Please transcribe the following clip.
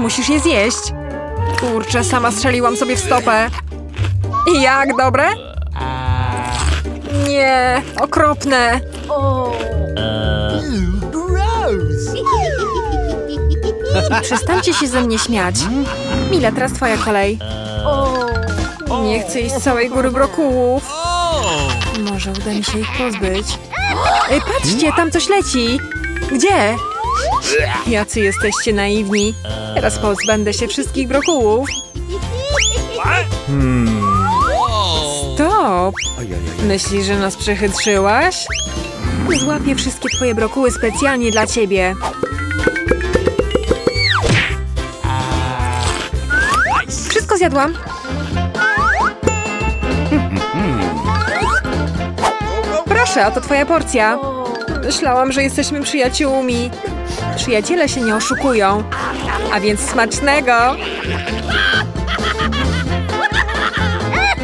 Musisz je zjeść. Kurczę, sama strzeliłam sobie w stopę. Jak, dobre? Nie, okropne. Przestańcie się ze mnie śmiać. Mila, teraz twoja kolej. Nie chcę jeść całej góry brokułów. Może uda mi się ich pozbyć. Ej, patrzcie, tam coś leci. Gdzie? Jacy jesteście naiwni. Teraz pozbędę się wszystkich brokułów. Stop! Myślisz, że nas przechytrzyłaś? Złapię wszystkie twoje brokuły specjalnie dla ciebie. Wszystko zjadłam. Proszę, oto twoja porcja. Myślałam, że jesteśmy przyjaciółmi. Przyjaciele się nie oszukują. A więc smacznego!